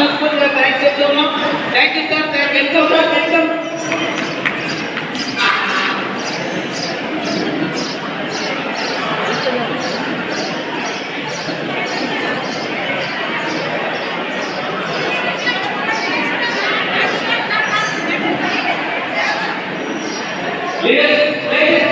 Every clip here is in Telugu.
यूजफुल थैंक यू दोनों thank you sir thank welcome sir welcome Yes, ladies.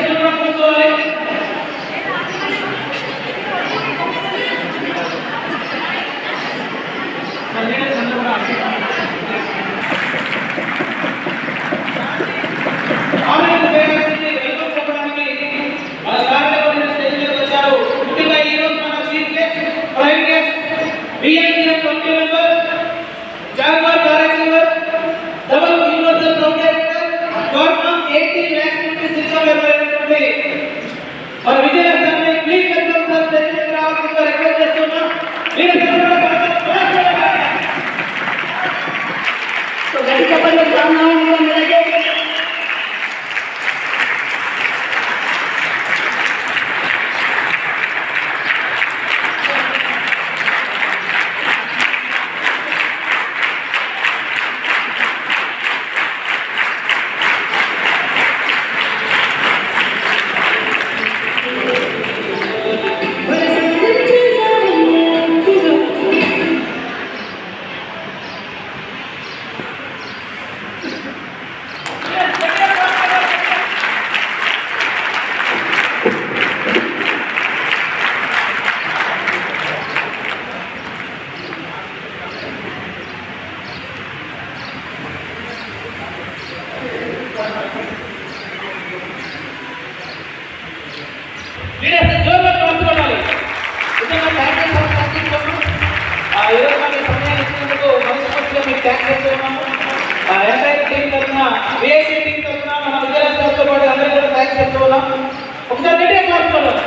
80 lakhs rupees system available today. और विजय सर ने प्लीज़ वेलकम सर देखिए मेरा आप उनका रिक्वेस्ट है सुनना मेरे सर बड़ा तो गाड़ी का पर नाम ఎంటైర్ టీం తరఫున విఐపీ టీం తరఫున మన విద్యార్థులతో పాటు అందరికీ కూడా థ్యాంక్స్ చెప్తూ ఉన్నాం ఒకసారి గట్టిగా మార్చుకోవాలి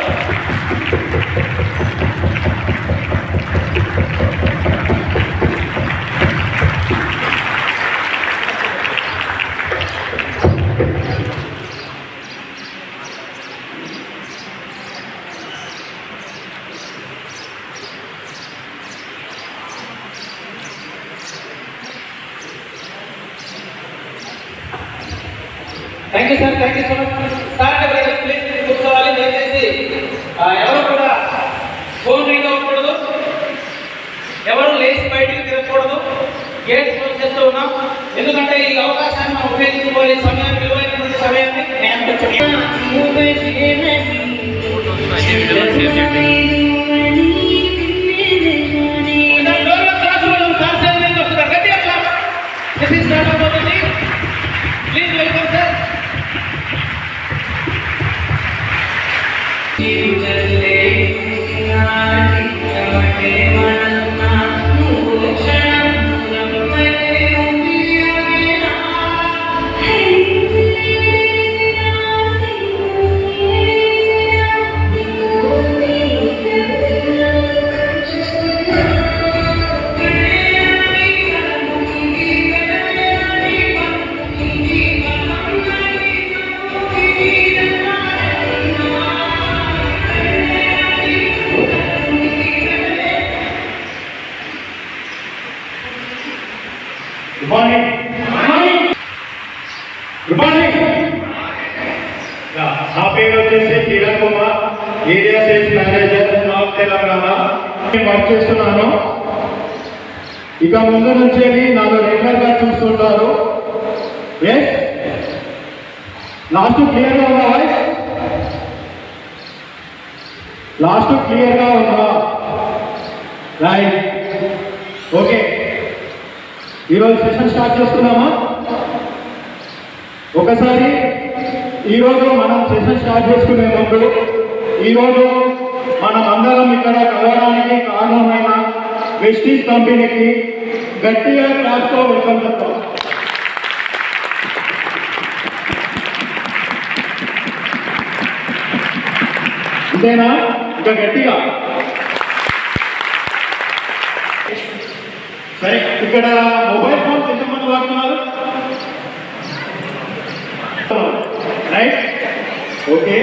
గుడ్ మార్నింగ్ నా పేరు వచ్చేసి Kiran Kumar. Area sales manager north Telangana. నేను వర్క్ చేస్తున్నాను. ఇక ముందు నుంచి నన్ను రెగ్యులర్గా చూస్తుంటారు. ఎస్ లాస్ట్ క్లియర్గా ఉందా వాయిస్ లాస్ట్ క్లియర్గా ఉందా? రైట్ ఓకే ఈరోజు సెషన్ స్టార్ట్ చేస్తున్నామా ఒకసారి ఈరోజు మనం సెషన్ స్టార్ట్ చేసుకునే ముందు ఈరోజు మనం అందరం ఇక్కడ కలవడానికి కారణమైన వెస్టీజ్ కంపెనీకి గట్టిగా క్లాస్తో వెల్కమ్ చెప్తాం. అంతేనా ఇంకా గట్టిగా? సరే ఇక్కడ మొబైల్ ఫోన్స్ ఎంతమంది వాడుతున్నారు? ఓకే.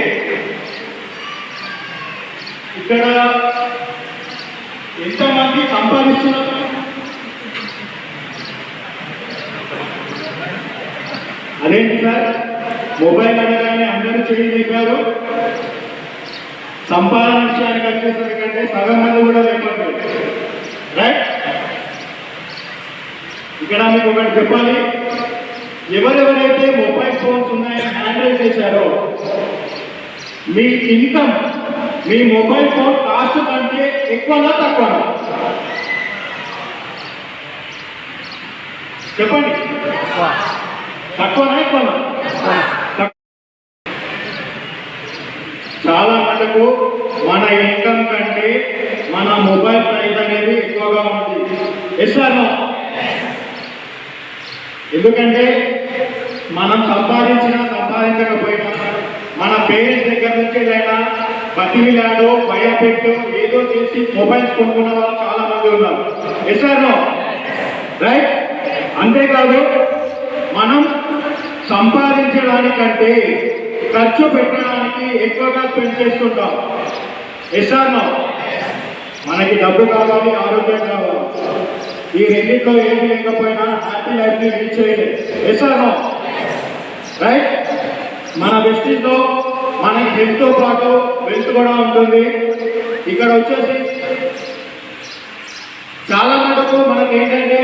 ఇక్కడ ఎంతమంది సంపాదిస్తున్నారు? అదేంటి సార్? మొబైల్ అనగానే అందరూ చేయగలిగారు సంపాదన విషయానికి వచ్చేసరికంటే సగం మంది కూడా లేపారు. రైట్ ఇక్కడ మీకు ఒకటి చెప్పాలి. ఎవరెవరైతే మొబైల్ ఫోన్స్ ఉన్నాయని హ్యాండిల్ చేశారో మీ ఇన్కమ్ మీ మొబైల్ ఫోన్ కాస్ట్ కంటే ఎక్కువనా తక్కువ చెప్పండి. తక్కువనా ఎక్కువనా? చాలా మటుకు మన ఇన్కమ్ కంటే మన మొబైల్ ప్రైస్ అనేది ఎక్కువగా ఉంది ఎస్ ఎందుకంటే మనం సంపాదించినా సంపాదించకపోయినా మన పేరెంట్స్ దగ్గర నుంచి ఏదైనా బతిమిలాడు భయపెట్టో ఏదో చేసి మొబైల్స్ కొనుక్కున్న వాళ్ళు చాలా మంది ఉన్నారు. ఎస్ రైట్ అంతేకాదు మనం సంపాదించడానికంటే ఖర్చు పెట్టడానికి ఎక్కువగా స్పెండ్ చేస్తుంటాం. ఎస్ మనకి డబ్బు కావాలి ఆరోగ్యం కావాలి. ఈ రెండింటిలో ఏమి లేకపోయినా హ్యాపీ లైఫ్ రీచ్ చేయలేదు ఎస్ రైట్ మన వెస్టింగ్లో మనకి హెల్త్తో పాటు వెల్త్ కూడా ఉంటుంది. ఇక్కడ వచ్చేసి చాలా మటుకు మనకి ఏంటంటే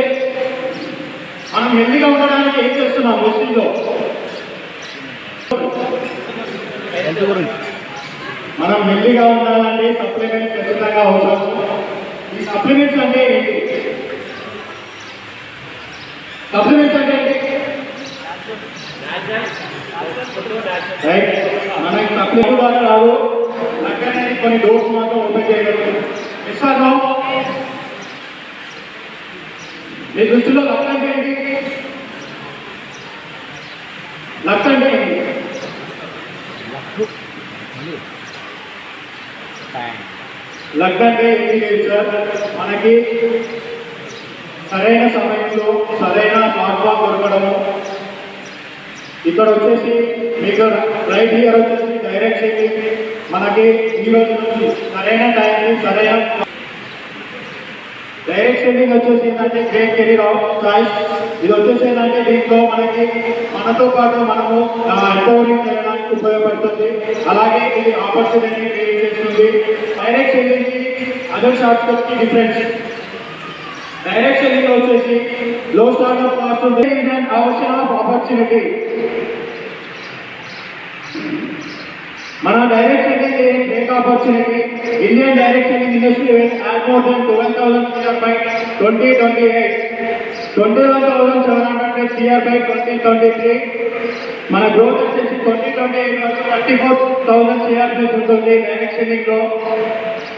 మనం హెల్దీగా ఉండడానికి ఏం చేస్తున్నాం వెస్టింగ్లో మనం హెల్తీగా ఉండాలంటే సప్లిమెంట్స్ ఖచ్చితంగా అవసరం. ఈ సప్లిమెంట్స్ అంటే ఏంటి? సప్లిమెంట్స్ అంటే రైట్ మనకి సప్లిమెంట్ ద్వారా రాదు? లక్కనే కొన్ని డోర్స్ మాత్రం ఓపెన్ చేయగలరు. ఇస్తాను మీ దృష్టిలో లక్ అంటే ఏంటి? లక్ అంటే ఏంటి? లక్ అంటే ఏంటి లేదు సార్? మనకి సరైన సమయంలో సరైన మార్పు దొరకడము ఇక్కడ వచ్చేసి మీకు రైట్ ఇయర్ వచ్చేసి డైరెక్ట్ మనకి ఈ రోజు నుంచి సరైన టైంకి సరైన డైరెక్ట్ షేపింగ్ వచ్చేసి ఏంటంటే గ్రేట్ కెరీర్ ఆఫ్ చాయిస్ ఇది వచ్చేసి ఏంటంటే దీంట్లో మనకి మనతో పాటు మనము ఎంపవరింగ్ చేయడానికి ఉపయోగపడుతుంది. అలాగే ఇది ఆపర్చునిటీ క్రియేట్ చేస్తుంది. Direct shaping other shops difference direct selling వచ్చేసి లో స్టార్ట్అప్ కాస్ట్ ఉంది అవసరం ఆఫ్ ఆపర్చునిటీ మన direct selling great opportunity Indian direct selling industry will add more than twelve thousand CR by twenty twenty eight twenty one thousand seven hundred CR by twenty twenty three మన గ్రోత్ వచ్చేసి ట్వంటీ ట్వంటీ ఎయిట్ వరకు thirty four thousand CR by ఉంటుంది డైరెక్ట్ సెల్లింగ్లో.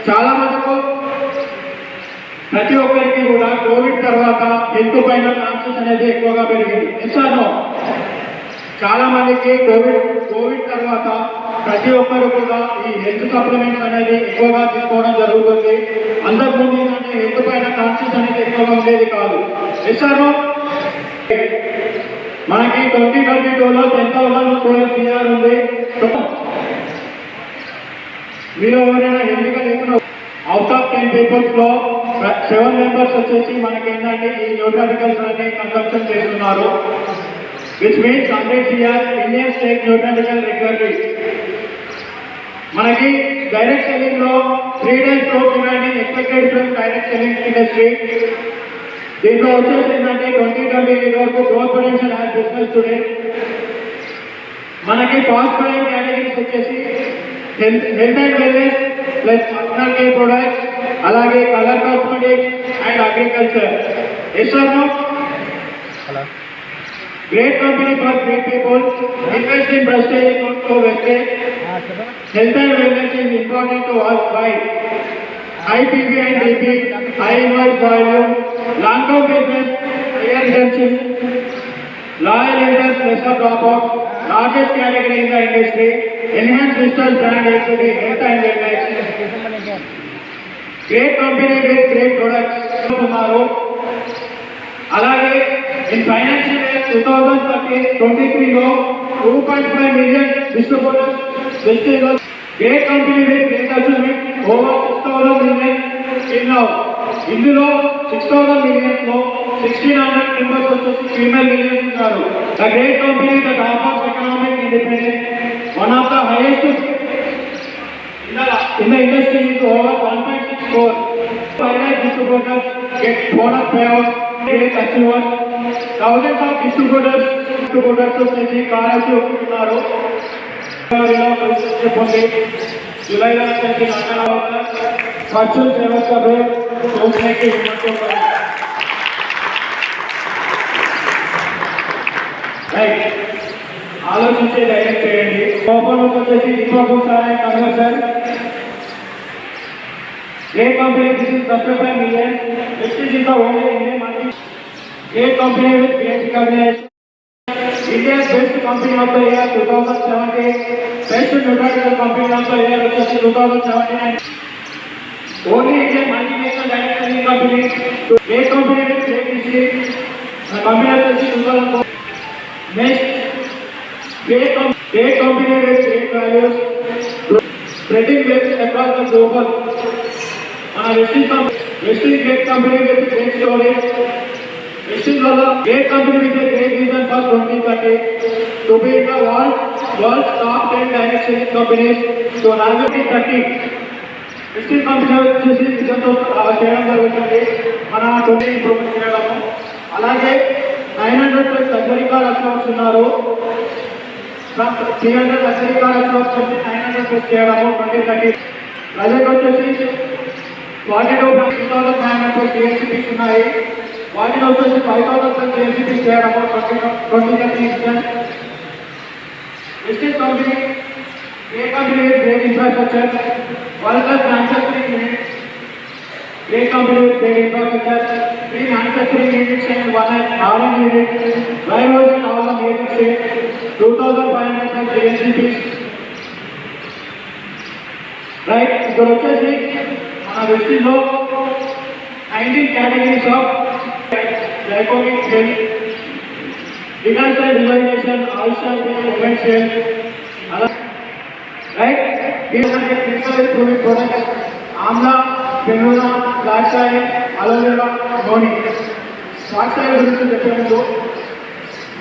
చాలా మటుకు ప్రతి ఒక్కరికి కూడా కోవిడ్ తర్వాత హెల్త్ పైన కాన్షియస్ అనేది ఎక్కువగా పెరిగింది. ఎస్ఆర్నో చాలా మందికి కోవిడ్ కోవిడ్ తర్వాత ప్రతి ఒక్కరు కూడా ఈ హెల్త్ సప్లిమెంట్స్ అనేది ఎక్కువగా తీసుకోవడం జరుగుతుంది. అంతకుముందు ఏంటంటే హెల్త్ పైన కాన్షియస్ అనేది ఎక్కువగా ఉండేది కాదు. ఎస్ఆర్నో మనకి ట్వంటీ ట్వంటీ టూలో టెన్ థౌసండ్ కోవిడ్ సిఆర్ ఉంది. మీరు ఎవరైనా ఎంపిక లేకుండా అవుట్ ఆఫ్ టెన్ పీపుల్స్లో సెవెన్ మెంబర్స్ వచ్చేసి మనకి ఏంటంటే ఈ న్యూట్రాటికల్స్ అన్ని కన్సంప్షన్ చేస్తున్నారు. Which means hundred CR Indian state nutraceutical regularly మనకి direct సెల్లింగ్లో three days growth demanding expected from direct selling industry దీంట్లో వచ్చేసి ఏంటంటే ట్వంటీ ట్వంటీ వరకు growth potential has business today మనకి ఫాస్ట్ గ్రోయింగ్ కేటగిరీస్ వచ్చేసి health health and wellness plus personal care products అలాగే colour cosmetics and agriculture S R no great company for great people invest in prestige to Vestige health and wellness is important to us by high PV and DP, high invoice volume, long term business, higher retention, loyal users, lesser drop-off, largest category in the industry, enhanced business brand equity, health and wellness. Great company with great products. ఉన్నారు. అలాగే in financial year two thousand thirty twenty త్రీలో two point five million distributors district great company with great achievement over six thousand million in ఇందులో సిక్స్ థౌసండ్ మిలియన్స్లో సిక్స్టీన్ హండ్రెడ్ మెంబర్స్ వచ్చేసి ఫీమేల్ మిలియన్స్ ఉన్నారు. The great company the top of economic independence one of the highest in the industry is over 1.6 crore. Finance distributors get bonus payout, great achievers. Thousands of distributors, distributors వచ్చేసి కాలేజీ ఒప్పుకున్నారు జనవరిలో పరిస్థితి చెప్పండి జూలైలో వచ్చేసి నగర వర్చువల్ సేవ సభ చూసినట్టు రైట్ ఆలోచించే ధైర్యం చేయండి కోపం వచ్చేసి Deepak sir Kamala sir a company this is subscribe million this is the only Indian multi a company with great recognition India's best company of the year two thousand seventeen best nutritional company of the year వచ్చేసి two thousand seventeen only Indian multinational manufacturing company a company with great history company వచ్చేసి two thousand next great, com- great company with great values, spreading wealth across the global. మన Vestige company Vestige great company with great story Vestige వల్ల great company with great reason for twenty thirty to be the world world top ten direction companies to have thirty Vestige company వచ్చేసి విజన్తో చేయడం జరుగుతుంది మన ట్వంటీ ఇంప్రూవ్మెంట్ చేయడము అలాగే నైన్ హండ్రెడ్ ప్లస్ అమెరికా లక్షణాలు ఉన్నారు త్రీ హండ్రెడ్ అమెరికా లక్షణాలు నైన్ హండ్రెడ్ ప్లస్ చేయడము ట్వంటీ థర్టీ ప్రజెంట్ వచ్చేసి forty two two thousand five hundred TSCPs ఉన్నాయి వాటిలో వచ్చేసి ఫైవ్ థౌసండ్ ప్లస్ టీఎస్సీపీస్ చేయడము twenty twenty thirty incident visit company a company great infrastructure world class manufacturing unit a company great infrastructure three manufacturing units and one RN unit five thousand all major two thousand five hundred TSCPs right ఇక్కడ వచ్చేసి మన వెస్టిలో nineteen categories of డైకోమిక్ cell డినాన్సైడ్ reservation ulcer women's cell అలా రైట్ ఏంటంటే క్రిటికల్ ఇంప్రూవింగ్ ప్రొడక్ట్స్ ఆమ్లా పెనునా ఫ్లాష్ ఆయిల్ అలోవెరా నూనె ఫ్లాష్ గురించి చెప్పినప్పుడు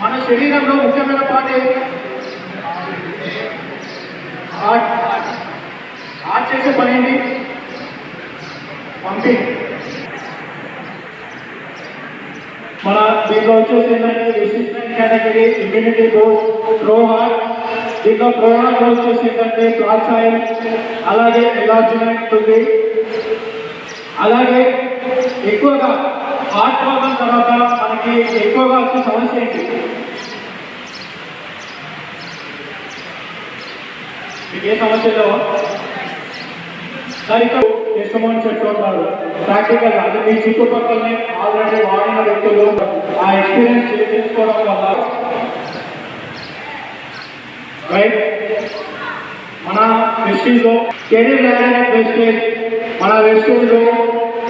మన శరీరంలో ముఖ్యమైన పాట హార్ట్ హార్ట్ చేసే పని ఏంటి? పంపింగ్. మన దీంట్లో వచ్చేసి ఏంటంటే resistant category immunity board pro heart దీంట్లో ప్రో హార్ట్ వచ్చేసి ఏంటంటే ఫ్లాక్స్ అలాగే ఎలాజినైట్ ఉంది. అలాగే ఎక్కువగా హార్ట్ ప్రాబ్లం తర్వాత మనకి ఎక్కువగా వచ్చే సమస్య ఏంటి? మీకు ఏ సమస్యలో లేవా? సరిగ్గా టెస్టమోని చెప్తున్నారు ప్రాక్టికల్ అది మీ చుట్టుపక్కలనే ఆల్రెడీ వాడిన వ్యక్తులు ఆ ఎక్స్పీరియన్స్ చేసుకోవడం వల్ల. రైట్ మన కృషిలో కెరీర్ ల్యాడర్ వెస్టేజ్ మన వెస్టేజ్లో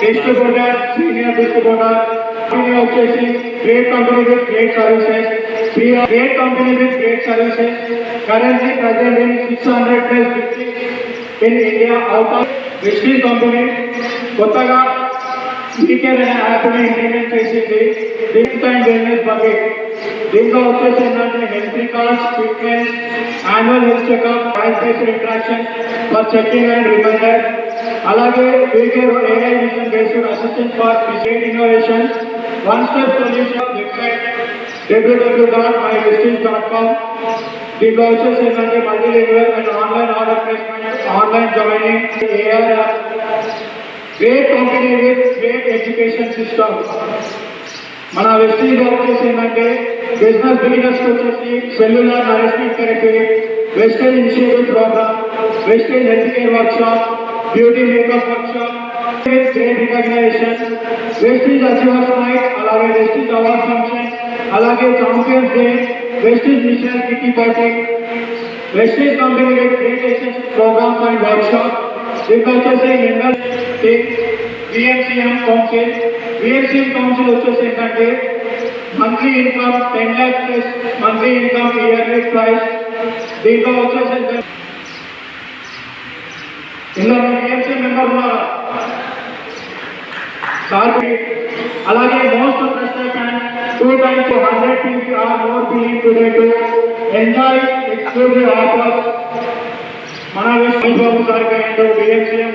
డిస్ట్రిబ్యూటర్ సీనియర్ డిస్ట్రిబ్యూటర్ కంపెనీ వచ్చేసి great company with great services great company with great services currently present in six hundred plus in India out of Vestige company కొత్తగా ఈకేర్ అనే యాప్ని ఇంప్లిమెంట్ చేసింది హెల్త్ అండ్ వెల్నెస్ బకెట్ దీంట్లో వచ్చేసి ఏంటంటే health records fitness annual health checkup voice based interaction for checking and reminder అలాగే Vcare AI vision based assistant for state innovation one step solution website WWW dot my dot com దీంట్లో వచ్చేసి ఏంటంటే multi level and online order placement online joining are great company with great education system మన వెస్టీజ్ వచ్చేసి ఏంటంటే బిజినెస్ బిగినర్స్ వచ్చేసి cellular nourishment therapy Vestige initiative programme Vestige health care work shop beauty makeup workshop with great recognition Vestige achievers night అలాగే వెస్టీజ్ అవార్డ్ ఫంక్షన్ అలాగే champions day Vestige mission kitty party Vestige company with great access programmes and workshop దీంట్లో వచ్చేసి member VMCM council VMCM council వచ్చేసి ఏంటంటే monthly income ten lakh plus monthly income yearly price దీంట్లో వచ్చేసి ఏంటంటే ఇందులో విఎంసీ మెంబర్ ఉన్నారా సార్ అలాగే most trusted and two times hundred PP or more billing today to enjoy exclusive offers మన విశ్వ బాబు గారికి అండ్ బిఎస్ఎం